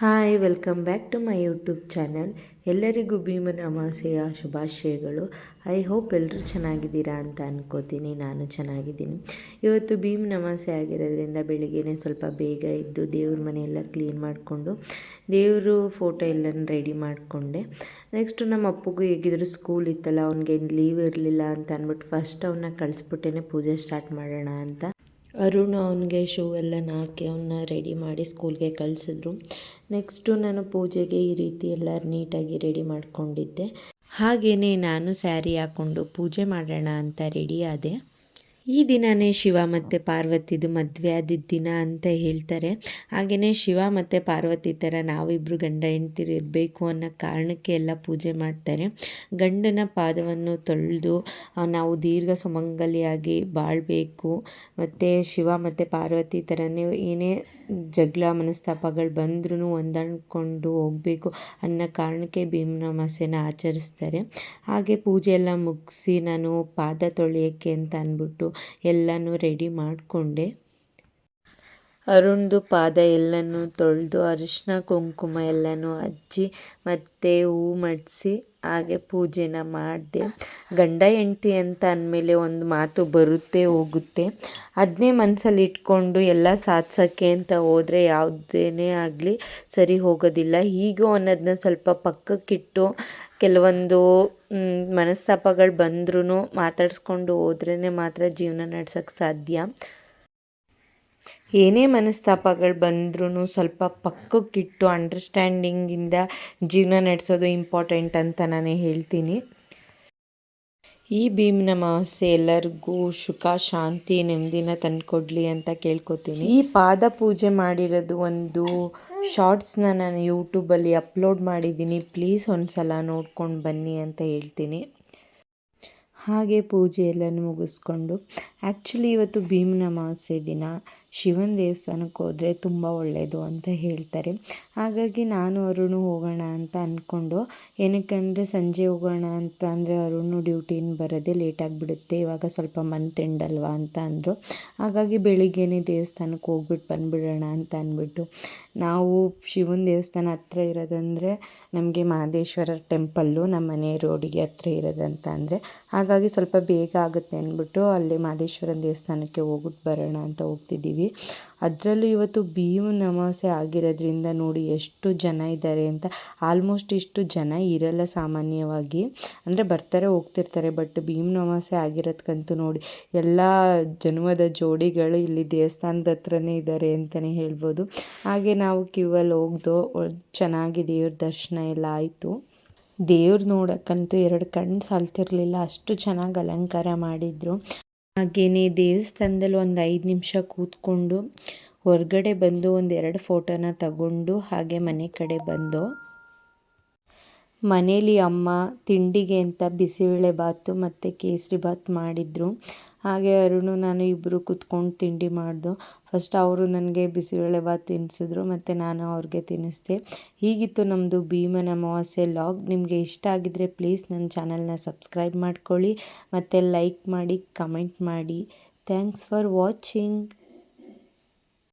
Hi, welcome back to my YouTube channel. ಎಲ್ಲರಿಗೂ ಭೀಮನ ಅಮಾವಾಸ್ಯೆಯ ಶುಭಾಶಯಗಳು. ಐ ಹೋಪ್ ಎಲ್ಲರೂ ಚೆನ್ನಾಗಿದ್ದೀರಾ ಅಂತ ಅನ್ಕೋತೀನಿ. ನಾನು ಚೆನ್ನಾಗಿದ್ದೀನಿ. ಇವತ್ತು ಭೀಮನ ಅಮಾವಾಸ್ಯೆ ಆಗಿರೋದ್ರಿಂದ ಬೆಳಿಗ್ಗೆ ಸ್ವಲ್ಪ ಬೇಗ ಇದ್ದು ದೇವ್ರ ಮನೆಯೆಲ್ಲ ಕ್ಲೀನ್ ಮಾಡಿಕೊಂಡು ದೇವರು ಫೋಟೋ ಎಲ್ಲ ರೆಡಿ ಮಾಡಿಕೊಂಡೆ. ನೆಕ್ಸ್ಟು ನಮ್ಮ ಅಪ್ಪಗೂ ಹೇಗಿದ್ರು ಸ್ಕೂಲ್ ಇತ್ತಲ್ಲ, ಅವ್ನಿಗೆ ಲೀವ್ ಇರಲಿಲ್ಲ ಅಂತ ಅಂದ್ಬಿಟ್ಟು ಫಸ್ಟ್ ಅವನ್ನ ಕಳಿಸ್ಬಿಟ್ಟೇ ಪೂಜೆ ಸ್ಟಾರ್ಟ್ ಮಾಡೋಣ ಅಂತ. ಅರುಣ್ ಅವನಿಗೆ ಶೂ ಎಲ್ಲ ಹಾಕಿ ಅವನ್ನ ರೆಡಿ ಮಾಡಿ ಸ್ಕೂಲ್ಗೆ ಕಳಿಸಿದ್ರು. ನೆಕ್ಸ್ಟು ನಾನು ಪೂಜೆಗೆ ಈ ರೀತಿ ಎಲ್ಲ ನೀಟಾಗಿ ರೆಡಿ ಮಾಡಿಕೊಂಡಿದ್ದೆ. ಹಾಗೆಯೇ ನಾನು ಸ್ಯಾರಿ ಹಾಕ್ಕೊಂಡು ಪೂಜೆ ಮಾಡೋಣ ಅಂತ ರೆಡಿ ಆದೆ. ಈ ದಿನವೇ ಶಿವ ಮತ್ತು ಪಾರ್ವತಿದು ಮದುವೆ ಆದಿದ್ದ ದಿನ ಅಂತ ಹೇಳ್ತಾರೆ. ಹಾಗೆಯೇ ಶಿವ ಮತ್ತು ಪಾರ್ವತಿ ಥರ ನಾವಿಬ್ಬರು ಗಂಡ ಹೆಂಡ್ತಿರು ಇರಬೇಕು ಅನ್ನೋ ಕಾರಣಕ್ಕೆ ಎಲ್ಲ ಪೂಜೆ ಮಾಡ್ತಾರೆ. ಗಂಡನ ಪಾದವನ್ನು ತೊಳೆದು ನಾವು ದೀರ್ಘ ಸುಮಂಗಲಿಯಾಗಿ ಬಾಳಬೇಕು. ಮತ್ತು ಶಿವ ಮತ್ತು ಪಾರ್ವತಿ ಥರನೇ ಏನೇ ಜಗಳ ಮನಸ್ತಾಪಗಳು ಬಂದ್ರೂ ಹೊಂದಾಣ್ಕೊಂಡು ಹೋಗಬೇಕು ಅನ್ನೋ ಕಾರಣಕ್ಕೆ ಭೀಮನ ಆಚರಿಸ್ತಾರೆ. ಹಾಗೆ ಪೂಜೆ ಎಲ್ಲ ಮುಗಿಸಿ ನಾನು ಪಾದ ತೊಳೆಯೋಕ್ಕೆ ಅಂತ ಅಂದ್ಬಿಟ್ಟು ಎಲ್ಲನೂ ರೆಡಿ ಮಾಡಿಕೊಂಡೆ. ಅರುಣ್ದು ಪಾದ ಎಲ್ಲನೂ ತೊಳೆದು ಅರಿಶಿನ ಕುಂಕುಮ ಎಲ್ಲನೂ ಹಚ್ಚಿ ಮತ್ತೆ ಹೂ ಮಡಿಸಿ ಹಾಗೆ ಪೂಜೆನ ಮಾಡಿದೆ. ಗಂಡ ಹೆಂಡ್ತಿ ಅಂತ ಅಂದಮೇಲೆ ಒಂದು ಮಾತು ಬರುತ್ತೆ ಹೋಗುತ್ತೆ. ಅದನ್ನೇ ಮನಸ್ಸಲ್ಲಿ ಇಟ್ಕೊಂಡು ಎಲ್ಲ ಸಾಧಿಸೋಕ್ಕೆ ಅಂತ ಹೋದರೆ ಯಾವುದೇನೇ ಆಗಲಿ ಸರಿ ಹೋಗೋದಿಲ್ಲ. ಹೀಗೂ ಅನ್ನೋದನ್ನ ಸ್ವಲ್ಪ ಪಕ್ಕಕ್ಕಿಟ್ಟು ಕೆಲವೊಂದು ಮನಸ್ತಾಪಗಳು ಬಂದ್ರೂ ಮಾತಾಡಿಸ್ಕೊಂಡು ಹೋದ್ರೇ ಮಾತ್ರ ಜೀವನ ನಡ್ಸೋಕ್ಕೆ ಸಾಧ್ಯ. ಏನೇ ಮನಸ್ತಾಪಗಳು ಬಂದ್ರೂ ಸ್ವಲ್ಪ ಪಕ್ಕಕ್ಕಿಟ್ಟು ಅಂಡರ್ಸ್ಟ್ಯಾಂಡಿಂಗಿಂದ ಜೀವನ ನಡೆಸೋದು ಇಂಪಾರ್ಟೆಂಟ್ ಅಂತ ನಾನು ಹೇಳ್ತೀನಿ. ಈ ಭೀಮನ ಅಮಾವಾಸ್ಯೆ ಎಲ್ಲರಿಗೂ ಸುಖ, ಶಾಂತಿ, ನೆಮ್ಮದಿನ ತಂದುಕೊಡ್ಲಿ ಅಂತ ಕೇಳ್ಕೊತೀನಿ. ಈ ಪಾದ ಪೂಜೆ ಮಾಡಿರೋದು ಒಂದು ಶಾರ್ಟ್ಸ್ನ ನಾನು ಯೂಟ್ಯೂಬಲ್ಲಿ ಅಪ್ಲೋಡ್ ಮಾಡಿದ್ದೀನಿ. ಪ್ಲೀಸ್ ಒಂದು ಸಲ ನೋಡ್ಕೊಂಡು ಬನ್ನಿ ಅಂತ ಹೇಳ್ತೀನಿ. ಹಾಗೆ ಪೂಜೆ ಎಲ್ಲನೂ ಮುಗಿಸ್ಕೊಂಡು ಆ್ಯಕ್ಚುಲಿ ಇವತ್ತು ಭೀಮನ ಅಮಾವಾಸ್ಯೆ ದಿನ. ಶಿವನ ದೇವಸ್ಥಾನಕ್ಕೆ ಹೋದರೆ ತುಂಬ ಒಳ್ಳೆಯದು ಅಂತ ಹೇಳ್ತಾರೆ. ಹಾಗಾಗಿ ನಾನು ಅರುಣು ಹೋಗೋಣ ಅಂತ ಅಂದ್ಕೊಂಡು ಏನಕ್ಕಂದರೆ ಸಂಜೆ ಹೋಗೋಣ ಅಂತ ಅಂದರೆ ಅರುಣು ಡ್ಯೂಟಿನ ಬರೋದೇ ಲೇಟ್ ಆಗಿಬಿಡುತ್ತೆ, ಇವಾಗ ಸ್ವಲ್ಪ ಮಂತ್ ಎಂಡ್ ಅಲ್ವಾ ಅಂತ ಅಂದರು. ಹಾಗಾಗಿ ಬೆಳಿಗ್ಗೆನೇ ದೇವಸ್ಥಾನಕ್ಕೆ ಹೋಗ್ಬಿಟ್ಟು ಬಂದುಬಿಡೋಣ ಅಂತ ಅಂದ್ಬಿಟ್ಟು ನಾವು ಶಿವನ ದೇವಸ್ಥಾನ ಹತ್ರ ಇರೋದಂದರೆ ನಮಗೆ ಮಹದೇಶ್ವರ ಟೆಂಪಲ್ಲು ನಮ್ಮ ಮನೆ ರೋಡಿಗೆ ಹತ್ರ ಇರೋದಂತ ಅಂದರೆ, ಹಾಗಾಗಿ ಸ್ವಲ್ಪ ಬೇಗ ಆಗುತ್ತೆ ಅಂದ್ಬಿಟ್ಟು ಅಲ್ಲಿ ಮಹದೇಶ್ವರನ ದೇವಸ್ಥಾನಕ್ಕೆ ಹೋಗ್ಬಿಟ್ಟು ಬರೋಣ ಅಂತ ಹೋಗ್ತಿದ್ದೀವಿ. ಅದರಲ್ಲೂ ಇವತ್ತು ಭೀಮನ ಅಮಾವಾಸ್ಯೆ ಆಗಿರೋದ್ರಿಂದ ನೋಡಿ ಎಷ್ಟು ಜನ ಇದ್ದಾರೆ ಅಂತ. ಆಲ್ಮೋಸ್ಟ್ ಇಷ್ಟು ಜನ ಇರಲ್ಲ ಸಾಮಾನ್ಯವಾಗಿ. ಅಂದರೆ ಬರ್ತಾರೆ, ಹೋಗ್ತಿರ್ತಾರೆ, ಬಟ್ ಭೀಮನ ಅಮಾವಾಸ್ಯೆ ಆಗಿರೋದ್ಕಂತೂ ನೋಡಿ ಎಲ್ಲ ಜನ್ಮದ ಜೋಡಿಗಳು ಇಲ್ಲಿ ದೇವಸ್ಥಾನದ ಹತ್ರನೇ ಇದ್ದಾರೆ ಅಂತಲೇ ಹೇಳ್ಬೋದು. ಹಾಗೆ ನಾವು ಕ್ಯೂವಲ್ಲಿ ಹೋಗ್ದು, ಚೆನ್ನಾಗಿ ದೇವ್ರ ದರ್ಶನ ಎಲ್ಲ ಆಯಿತು. ದೇವ್ರು ನೋಡೋಕ್ಕಂತೂ ಎರಡು ಕಣ್ಣು ಸಾಲ್ತಿರಲಿಲ್ಲ. ಅಷ್ಟು ಚೆನ್ನಾಗಿ ಅಲಂಕಾರ ಮಾಡಿದರು. ಹಾಗೆಯೇ ದೇವಸ್ಥಾನದಲ್ಲಿ ಒಂದು ಐದು ನಿಮಿಷ ಕೂತ್ಕೊಂಡು ಹೊರಗಡೆ ಬಂದು ಒಂದು ಎರಡು ಫೋಟೋನ ತಗೊಂಡು ಹಾಗೆ ಮನೆ ಕಡೆ ಬಂದು ಮನೇಲಿ ಅಮ್ಮ ತಿಂಡಿಗೆ ಅಂತ ಬಿಸಿಬೇಳೆಬಾತು ಮತ್ತು ಕೇಸರಿ ಬಾತ್ ಮಾಡಿದರು. ಹಾಗೆ ಅರುಣು, ನಾನು ಇಬ್ಬರು ಕುತ್ಕೊಂಡು ತಿಂಡಿ ಮಾಡಿದೋ. ಫಸ್ಟ್ ಅವರು ನನಗೆ ಬಿಸಿಬೇಳೆಬಾತ್ ತಿನ್ನಿಸಿದ್ರು ಮತ್ತು ನಾನು ಅವ್ರಿಗೆ ತಿನ್ನಿಸ್ದೆ. ಹೀಗಿತ್ತು ನಮ್ಮದು ಭೀಮನ ಅಮಾವಾಸ್ಯೆ ಲಾಗ್. ನಿಮಗೆ ಇಷ್ಟ ಆಗಿದ್ದರೆ ಪ್ಲೀಸ್ ನನ್ನ ಚಾನಲ್ನ ಸಬ್ಸ್ಕ್ರೈಬ್ ಮಾಡ್ಕೊಳ್ಳಿ, ಮತ್ತು ಲೈಕ್ ಮಾಡಿ ಕಮೆಂಟ್ ಮಾಡಿ. Thanks for watching